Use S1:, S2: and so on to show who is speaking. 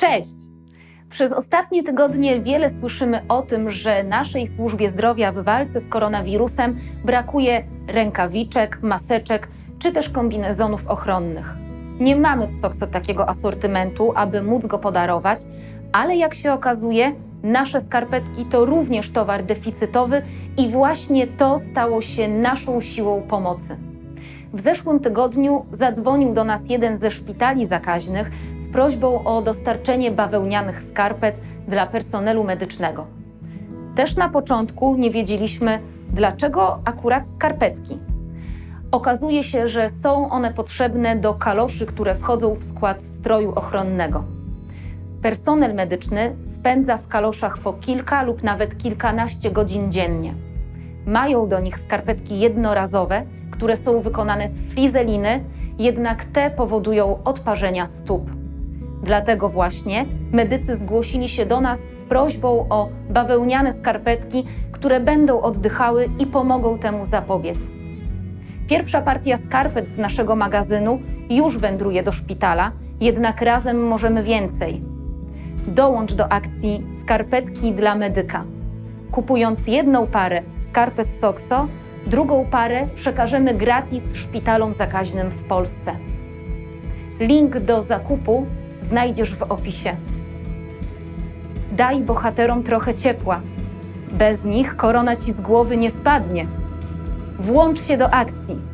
S1: Cześć! Przez ostatnie tygodnie wiele słyszymy o tym, że naszej służbie zdrowia w walce z koronawirusem brakuje rękawiczek, maseczek czy też kombinezonów ochronnych. Nie mamy w Sokso takiego asortymentu, aby móc go podarować, ale jak się okazuje, nasze skarpetki to również towar deficytowy i właśnie to stało się naszą siłą pomocy. W zeszłym tygodniu zadzwonił do nas jeden ze szpitali zakaźnych z prośbą o dostarczenie bawełnianych skarpet dla personelu medycznego. Też na początku nie wiedzieliśmy, dlaczego akurat skarpetki. Okazuje się, że są one potrzebne do kaloszy, które wchodzą w skład stroju ochronnego. Personel medyczny spędza w kaloszach po kilka lub nawet kilkanaście godzin dziennie. Mają do nich skarpetki jednorazowe, które są wykonane z flizeliny, jednak te powodują odparzenia stóp. Dlatego właśnie medycy zgłosili się do nas z prośbą o bawełniane skarpetki, które będą oddychały i pomogą temu zapobiec. Pierwsza partia skarpet z naszego magazynu już wędruje do szpitala, jednak razem możemy więcej. Dołącz do akcji Skarpetki dla medyka. Kupując jedną parę skarpet Soxo, drugą parę przekażemy gratis szpitalom zakaźnym w Polsce. Link do zakupu znajdziesz w opisie. Daj bohaterom trochę ciepła. Bez nich korona ci z głowy nie spadnie. Włącz się do akcji.